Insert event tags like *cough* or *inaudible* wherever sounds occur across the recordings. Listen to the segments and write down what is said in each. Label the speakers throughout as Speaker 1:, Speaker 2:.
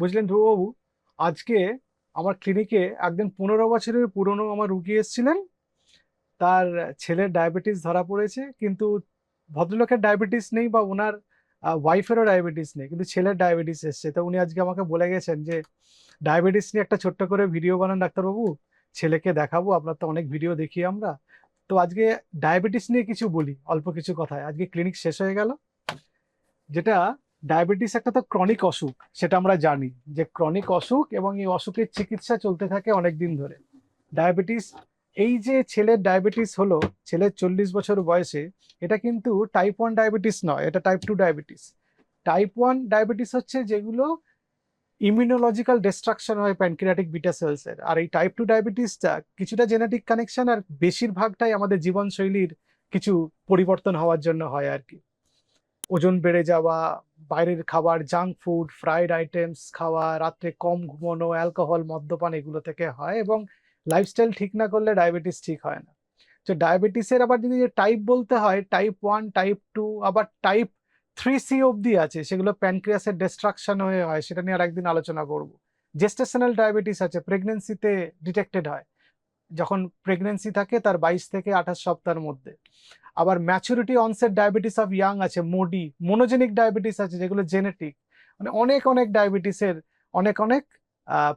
Speaker 1: বুঝলেন ধ্রুববাবু? আজকে আমার ক্লিনিকে একদিন পনেরো বছরের পুরনো আমার রুগী এসেছিলেন। তার ছেলের ডায়াবেটিস ধরা পড়েছে, কিন্তু ভদ্রলোকের ডায়াবেটিস নেই বা ওনার ওয়াইফেরও ডায়াবেটিস নেই, কিন্তু ছেলের ডায়াবেটিস এসছে। তো উনি আজকে আমাকে বলে গেছেন যে ডায়াবেটিস নিয়ে একটা ছোট্ট করে ভিডিও বানান ডাক্তারবাবু। ছেলেকে দেখাবো, আপনার তো অনেক ভিডিও দেখি আমরা। তো আজকে ডায়াবেটিস নিয়ে কিছু বলি, অল্প কিছু কথায়। আজকে ক্লিনিক শেষ হয়ে গেল, যেটা ডায়াবেটিস একটা তো ক্রনিক অসুখ, সেটা আমরা জানি যে ক্রনিক অসুখ এবং এই অসুখের চিকিৎসা চলতে থাকে অনেক দিন ধরে। ডায়াবেটিস, এই যে ছেলের ডায়াবেটিস হলো, ছেলের চল্লিশ বছর বয়সে, এটা কিন্তু টাইপ ওয়ান ডায়াবেটিস নয়, এটা type two diabetes. Type one diabetes হচ্ছে যেগুলো ইমিউনোলজিক্যাল ডিস্ট্রাকশন হয় প্যানক্রিয়াটিক বিটা সেলসের আর এই টাইপ টু ডায়াবেটিসটা কিছুটা জেনেটিক কানেকশন আর বেশিরভাগটাই আমাদের জীবনশৈলীর কিছু পরিবর্তন হওয়ার জন্য হয় আর কি। ওজন বেড়ে যাওয়া বাইরের খাবার জাঙ্ক ফুড ফ্রাইড আইটেমস খাওয়া রাত্রে কম ঘুমানো অ্যালকোহল মদ্যপান এগুলো থেকে হয় এবং লাইফস্টাইল ঠিক না করলে ডায়াবেটিস ঠিক হয় না। তো ডায়াবেটিসের আবার যদি টাইপ বলতে হয় টাইপ ওয়ান টাইপ টু আবার টাইপ থ্রি সি অবধি আছে, সেগুলো প্যানক্রিয়াসের ডিস্ট্রাকশন হয়ে হয়, সেটা নিয়ে আর একদিন আলোচনা করব। জেস্টেশনাল ডায়াবেটিস আছে প্রেগনেন্সিতে ডিটেক্টেড হয়। যখন প্রেগনেন্সি থাকে তার বাইশ থেকে আঠাশ সপ্তাহের মধ্যে। আবার maturity onset diabetes of young আছে, মোডি মোনোজেনিক ডায়াবেটিস আছে, যেগুলো জেনেটিক মানে অনেক অনেক ডায়াবেটিসের অনেক অনেক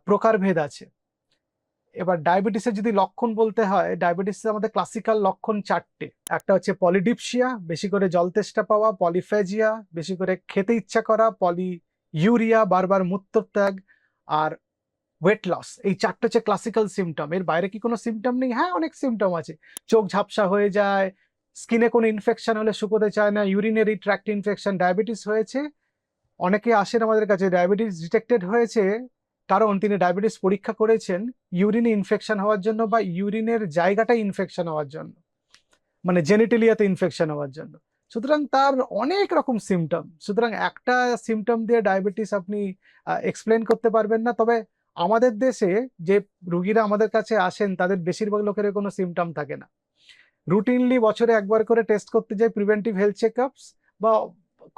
Speaker 1: প্রকারভেদ আছে। এবার ডায়াবেটিসের যদি লক্ষণ বলতে হয় ডায়াবেটিসের আমাদের ক্লাসিক্যাল লক্ষণ চারটে। একটা হচ্ছে পলিডিপসিয়া বেশি করে জল তেষ্টা পাওয়া পলিফেজিয়া বেশি করে খেতে ইচ্ছা করা পলি ইউরিয়া বারবার মূত্রত্যাগ আর ওয়েট লস এই চারটে হচ্ছে ক্লাসিক্যাল সিমটম এর বাইরে কি কোনো সিমটম নেই? হ্যাঁ অনেক সিমটম আছে। চোখ ঝাপসা হয়ে যায় স্কিনে কোনো ইনফেকশন হলে শুকোতে চায় না ইউরিনারি ট্র্যাক্ট ইনফেকশন ডায়াবেটিস হয়েছে। অনেকে আসেন আমাদের কাছে ডায়াবেটিস ডিটেক্টেড হয়েছে, কারণ তিনি ডায়াবেটিস পরীক্ষা করেছেন ইউরিনে ইনফেকশন হওয়ার জন্য বা ইউরিনের জায়গাটা ইনফেকশন হওয়ার জন্য মানে জেনিটেলিয়াতে ইনফেকশন হওয়ার জন্য। সুতরাং তার অনেক রকম সিমটম সুতরাং একটা সিমটম দিয়ে ডায়াবেটিস আপনি এক্সপ্লেন করতে পারবেন না, তবে আমাদের দেশে যে রুগীরা আমাদের কাছে আসেন, তাদের বেশিরভাগ লোকের কোনো সিমটম থাকে না। রুটিনলি বছরে একবার করে টেস্ট করতে যায় প্রিভেন্টিভ হেলথ চেকআপস বা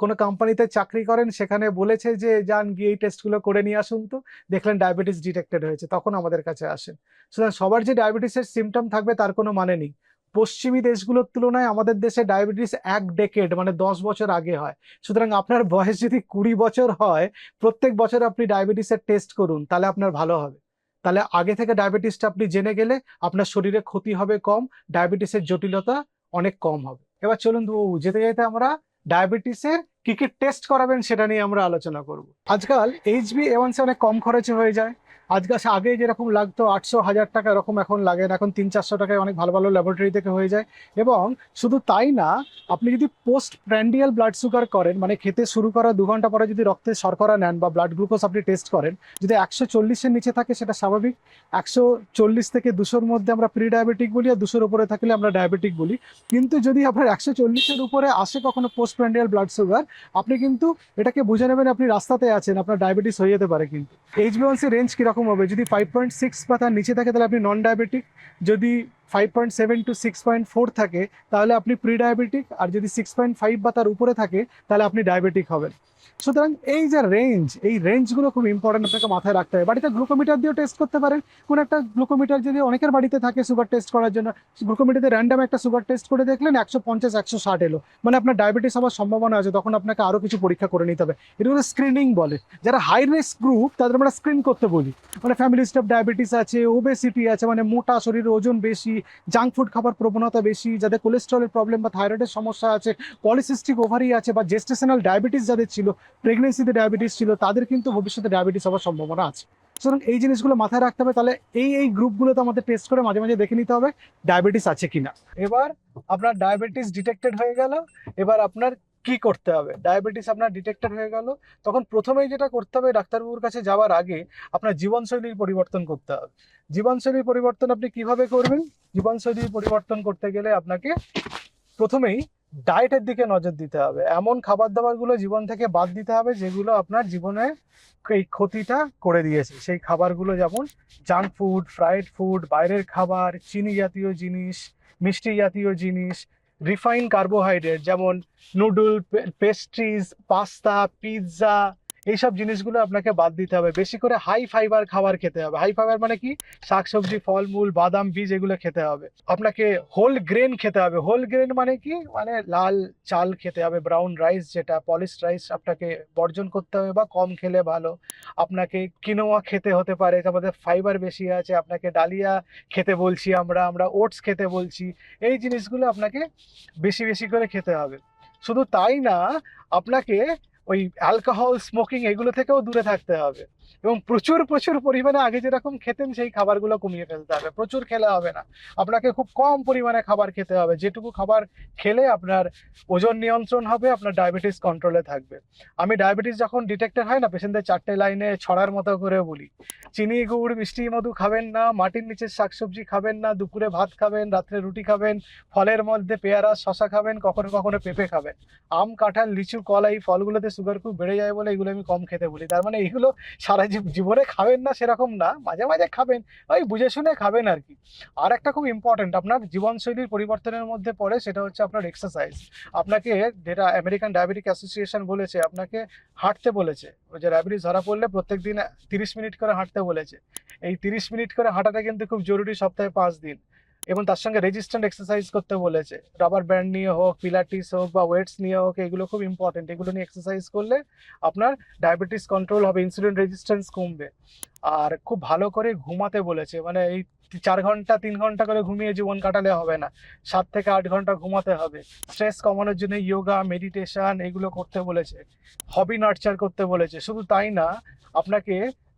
Speaker 1: কোনো কোম্পানিতে চাকরি করেন, সেখানে বলেছে যে, যান, গিয়ে এই টেস্টগুলো করে নিয়ে আসুন তো। দেখলেন ডায়াবেটিস ডিটেক্টেড হয়েছে, তখন আমাদের কাছে আসেন। সুতরাং সবার যে ডায়াবেটিসের সিমটম থাকবে, তার কোনো মানে নেই। পশ্চিমী দেশগুলোর তুলনায় আমাদের দেশে ডায়াবেটিস এক ডেকেড মানে দশ বছর আগে হয়। সুতরাং আপনার *laughs* বয়স যদি কুড়ি বছর হয়, প্রত্যেক বছর আপনি ডায়াবেটিসের টেস্ট করুন, তাহলে আপনার ভালো হবে। তাহলে আগে থেকে ডায়াবেটিসটা আপনি জেনে গেলে আপনার শরীরে ক্ষতি হবে কম ডায়াবেটিসের জটিলতা অনেক কম হবে। এবার চলুন তো যেতে যেতে আমরা ডায়াবেটিসের কি কি টেস্ট করাবেন সেটা নিয়ে আমরা আলোচনা করব। আজকাল এইচবি এওয়ানসি অনেক কম খরচে হয়ে যায়। আজকাল আগে যেরকম লাগতো আটশো হাজার টাকা, এরকম এখন লাগে না। এখন তিন চারশো টাকায় অনেক ভালো ভালো ল্যাবরেটরি থেকে হয়ে যায়। এবং শুধু তাই না, আপনি যদি পোস্ট প্র্যান্ডিয়াল ব্লাড সুগার করেন মানে খেতে শুরু করা দু ঘণ্টা পরে যদি রক্তে শর্করা নেন বা ব্লাড গ্লুকোজ আপনি টেস্ট করেন, যদি একশো চল্লিশের নিচে থাকে সেটা স্বাভাবিক। একশো চল্লিশ থেকে দুশোর মধ্যে আমরা প্রি ডায়াবেটিক বলি আর দুশোর উপরে থাকলে আমরা ডায়াবেটিক বলি। কিন্তু যদি আপনার একশো চল্লিশের উপরে আসে কখনো পোস্ট প্র্যান্ডিয়াল ব্লাড সুগার আপনি কিন্তু এটাকে বুঝে নেবেন আপনি রাস্তাতে আছেন, আপনার ডায়াবেটিস হয়ে যেতে পারে কিন্তু। এইচ এইচবিওয়ানসি রেঞ্জ কীরকম হবে। যদি ফাইভ পয়েন্ট সিক্স বা তার নিচে থাকে তাহলে আপনি নন ডায়াবেটিক যদি five point seven to six point four থাকে, তাহলে আপনি প্রি ডায়াবেটিক আর যদি সিক্স পয়েন্ট ফাইভ বা তার উপরে থাকে, তাহলে আপনি ডায়াবেটিক হবেন। সুতরাং এই যে রেঞ্জ এই রেঞ্জগুলো খুব ইম্পর্টেন্ট আপনাকে মাথায় রাখতে হবে। বাড়িতে গ্লুকোমিটার দিয়েও টেস্ট করতে পারেন। কোন একটা গ্লুকোমিটার যদি অনেকের বাড়িতে থাকে সুগার টেস্ট করার জন্য গ্লুকোমিটারে র্যান্ডাম একটা সুগার টেস্ট করে দেখলেন, একশো পঞ্চাশ, একশো ষাট এলো। মানে আপনার ডায়াবেটিস হওয়ার সম্ভাবনা আছে, তখন আপনাকে আরও কিছু পরীক্ষা করে নিতে হবে। এগুলো স্ক্রিনিং বলে। যারা হাই রিস্ক গ্রুপ তাদের আমরা স্ক্রিন করতে বলি। মানে ফ্যামিলি স্টাফ ডায়াবেটিস আছে ওবেসিটি আছে মানে মোটা শরীরে ওজন বেশি জাঙ্ক ফুড খাবার প্রবণতা বেশি, যাদের কোলেস্ট্রলের প্রবলেম বা থাইরয়েডের সমস্যা আছে পলিসিস্টিক ওভারি আছে বা জেস্টেশনাল ডায়াবেটিস যাদের ছিল প্রেগনেন্সিতে ডায়াবেটিস ছিল, তাদের কিন্তু ভবিষ্যতে ডায়াবেটিস হওয়ার সম্ভাবনা আছে। সুতরাং এই জিনিসগুলো মাথায় রাখতে হবে, তাহলে এই এই গ্রুপগুলোতে আমাদের টেস্ট করে মাঝে মাঝে দেখে নিতে হবে ডায়াবেটিস আছে কিনা। এবার আপনার ডায়াবেটিস ডিটেক্টেড হয়ে গেল, এবার আপনার কি করতে হবে? ডায়াবেটিস আপনার ডিটেক্টেড হয়ে গেল। তখন প্রথমেই যেটা করতে হবে, ডাক্তারবাবুর কাছে যাওয়ার আগে আপনার জীবনশৈলীর পরিবর্তন করতে হবে। জীবনশৈলীর পরিবর্তন আপনি কীভাবে করবেন? জীবনশৈলীর পরিবর্তন করতে গেলে আপনাকে প্রথমেই ডায়েটের দিকে নজর দিতে হবে। এমন খাবার দাবারগুলো জীবন থেকে বাদ দিতে হবে, যেগুলো আপনার জীবনে এই ক্ষতিটা করে দিয়েছে। সেই খাবারগুলো যেমন জাঙ্ক ফুড ফ্রাইড ফুড বাইরের খাবার, চিনি জাতীয় জিনিস, মিষ্টি জাতীয় জিনিস রিফাইন কার্বোহাইড্রেট যেমন নুডল পেস্ট্রিজ পাস্তা পিৎজা এইসব জিনিসগুলো আপনাকে বাদ দিতে হবে। বেশি করে হাই ফাইবার খাবার খেতে হবে। হাই ফাইবার মানে কি? শাকসবজি, ফলমূল, বাদাম, বীজ এগুলো খেতে হবে। আপনাকে হোল গ্রেন খেতে হবে। হোল গ্রেন মানে কি? মানে লাল চাল খেতে হবে ব্রাউন রাইস যেটা পলিশ রাইস আপনাকে বর্জন করতে হবে বা কম খেলে ভালো। আপনাকে কিনোয়া খেতে হতে পারে আমাদের ফাইবার বেশি আছে, আপনাকে ডালিয়া খেতে বলছি আমরা আমরা ওটস খেতে বলছি। এই জিনিসগুলো আপনাকে বেশি বেশি করে খেতে হবে। শুধু তাই না, আপনাকে ওই অ্যালকোহল স্মোকিং এগুলো থেকেও দূরে থাকতে হবে। এবং প্রচুর প্রচুর পরিমাণে আগে যেরকম খেতেন সেই খাবারগুলো কমিয়ে ফেলতে হবে। প্রচুর খেলে হবে না। আপনাকে খুব কম পরিমাণে খাবার খেতে হবে। যেটুকু খাবার খেলে আপনার ওজন নিয়ন্ত্রণ হবে, আপনার ডায়াবেটিস কন্ট্রোলে থাকবে। আমি ডায়াবেটিস যখন ডিটেক্টেড হয় না পেশেন্টদের চারটে লাইনে ছড়ার মতো করে বলি। চিনি, গুড়, মিষ্টি, মধু খাবেন না, মাটির নিচের শাকসবজি খাবেন না, দুপুরে ভাত খাবেন, রাত্রে রুটি খাবেন, ফলের মধ্যে পেয়ারা শশা খাবেন, কখনো কখনো পেঁপে খাবেন। আম, কাঁঠাল, লিচু কলা এই ফলগুলোতে সুগার খুব বেড়ে যায় বলে এগুলো আমি কম খেতে বলি। তার মানে এগুলো সারা জীব- জীবনে খাবেন না সেরকম না, মাঝে মাঝে খাবেন, ওই বুঝে শুনে খাবেন আর কি। আর একটা খুব ইম্পর্টেন্ট আপনার জীবনশৈলীর পরিবর্তনের মধ্যে পড়ে সেটা হচ্ছে আপনার এক্সারসাইজ আপনাকে যেটা আমেরিকান ডায়াবেটিক অ্যাসোসিয়েশন বলেছে, আপনাকে হাঁটতে বলেছে। ওই যে ডায়াবেটিস ধরা পড়লে প্রত্যেক দিন তিরিশ মিনিট করে হাঁটতে বলেছে। এই তিরিশ মিনিট করে হাঁটাটা কিন্তু খুব জরুরি সপ্তাহে পাঁচ দিন। এবং তার সঙ্গে রেজিস্ট্যান্ট এক্সারসাইজ করতে বলেছে। রাবার ব্যান্ড নিয়ে হোক পিলাটিস হোক বা ওয়েটস নিয়ে হোক, এগুলো খুব ইম্পর্টেন্ট এগুলো নিয়ে এক্সারসাইজ করলে আপনার ডায়াবেটিস কন্ট্রোল হবে ইনসুলিন রেজিস্ট্যান্স কমবে। আর খুব ভালো করে ঘুমাতে বলেছে। মানে এই চার ঘণ্টা, তিন ঘণ্টা করে ঘুমিয়ে জীবন কাটালে হবে না। সাত থেকে আট ঘণ্টা ঘুমাতে হবে। স্ট্রেস কমানোর জন্য ইয়োগা মেডিটেশন এগুলো করতে বলেছে। হবি নার্চার করতে বলেছে। শুধু তাই না, আপনাকে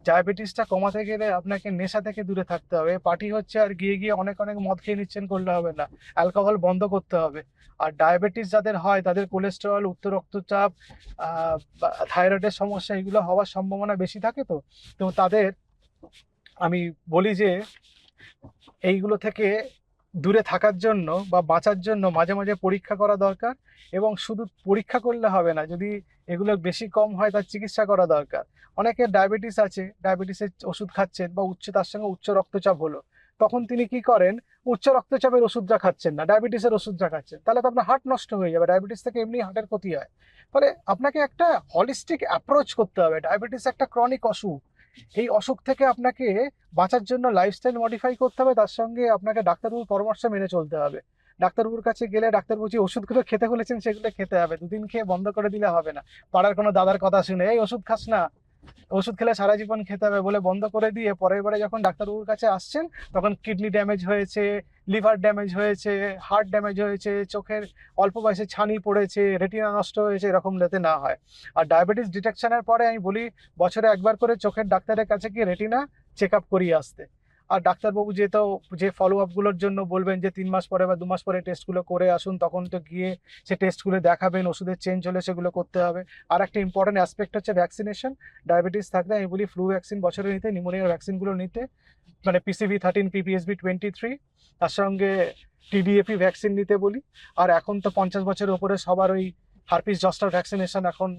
Speaker 1: ডায়াবেটিসটা কমাতে গেলে আপনাকে নেশা থেকে দূরে থাকতে হবে। পার্টি হচ্ছে আর গিয়ে গিয়ে অনেক অনেক মদ খেয়ে নিচ্ছেন করলে হবে না। অ্যালকোহল বন্ধ করতে হবে। আর ডায়াবেটিস যাদের হয়, তাদের কোলেস্টেরল উচ্চ রক্তচাপ থাইরয়েডের সমস্যা এগুলো হওয়ার সম্ভাবনা বেশি থাকে তো। তো তাদের আমি বলি যে, এইগুলো থেকে দূরে থাকার জন্য বা বাঁচার জন্য মাঝে মাঝে পরীক্ষা করা দরকার এবং শুধু পরীক্ষা করলে হবে না, যদি এগুলো বেশি কম হয় তার চিকিৎসা করা দরকার। অনেকের ডায়াবেটিস আছে ডায়াবেটিসের ওষুধ খাচ্ছেন বা উচ্চ, তার সঙ্গে উচ্চ রক্তচাপ হলো, তখন তিনি কি করেন? উচ্চ রক্তচাপের ওষুধটা খাচ্ছেন না ডায়াবেটিসের ওষুধটা খাচ্ছেন, তাহলে তো আপনার হার্ট নষ্ট হয়ে যাবে ডায়াবেটিস থেকে এমনি হার্টের ক্ষতি হয়। ফলে আপনাকে একটা হলিস্টিক অ্যাপ্রোচ করতে হবে ডায়াবেটিস একটা ক্রনিক অসুখ। এই অসুখ থেকে আপনাকে বাঁচার জন্য লাইফস্টাইল মডিফাই করতে হবে, তার সঙ্গে আপনাকে ডাক্তারবাবুর পরামর্শ মেনে চলতে হবে। ডাক্তারবাবুর কাছে গেলে ডাক্তারবাবু যে ওষুধগুলো খেতে বলেছেন সেগুলো খেতে হবে, দুদিন খেয়ে বন্ধ করে দিলে হবে না। পাড়ার কোনো দাদার কথা শুনে, এই ওষুধ খাস না। ওষুধ খেলে সারা জীবন খেতে হবে বলে বন্ধ করে দিয়ে পরের বারে যখন ডাক্তারবাবুর কাছে আসছেন, তখন কিডনি ড্যামেজ হয়েছে লিভার ড্যামেজ হয়েছে হার্ট ড্যামেজ হয়েছে, চোখের অল্প বয়সে ছানি পড়েছে রেটিনা নষ্ট হয়েছে, এরকম যাতে না হয়। আর ডায়াবেটিস ডিটেকশনের পরে আমি বলি, বছরে একবার করে চোখের ডাক্তারের কাছে কি রেটিনা চেক আপ করিয়ে আসতে। আর ডাক্তারবাবু যে তো যে ফলো আপগুলোর জন্য বলবেন যে তিন মাস পরে বা দু মাস পরে টেস্টগুলো করে আসুন, তখন তো গিয়ে সে টেস্টগুলো দেখাবেন, ওষুধের চেঞ্জ হলে সেগুলো করতে হবে। আর একটা ইম্পর্টেন্ট অ্যাসপেক্ট হচ্ছে ভ্যাকসিনেশন ডায়াবেটিস থাকলে আমি বলি ফ্লু ভ্যাকসিন বছরে নিতে নিউমোনিয়ার ভ্যাকসিনগুলো নিতে মানে PCV thirteen PPSV twenty three তার সঙ্গে টিডিএপি ভ্যাকসিন নিতে বলি। আর এখন তো পঞ্চাশ বছরের উপরে সবার ওই হারপিস জস্টার ভ্যাকসিনেশন এখন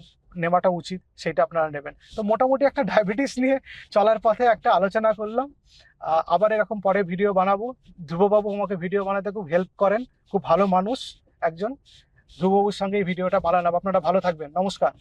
Speaker 1: নেওয়াটা উচিত, সেটা আপনারা নেবেন। তো মোটামুটি একটা ডায়াবেটিস নিয়ে চলার পথে একটা আলোচনা করলাম। আবার এরকম পরে ভিডিও বানাবো। ধ্রুববাবু আমাকে ভিডিও বানাতে খুব হেল্প করেন। খুব ভালো মানুষ একজন। ধ্রুববাবুর সঙ্গে এই ভিডিওটা বানালাম। আপনারা ভালো থাকবেন। নমস্কার।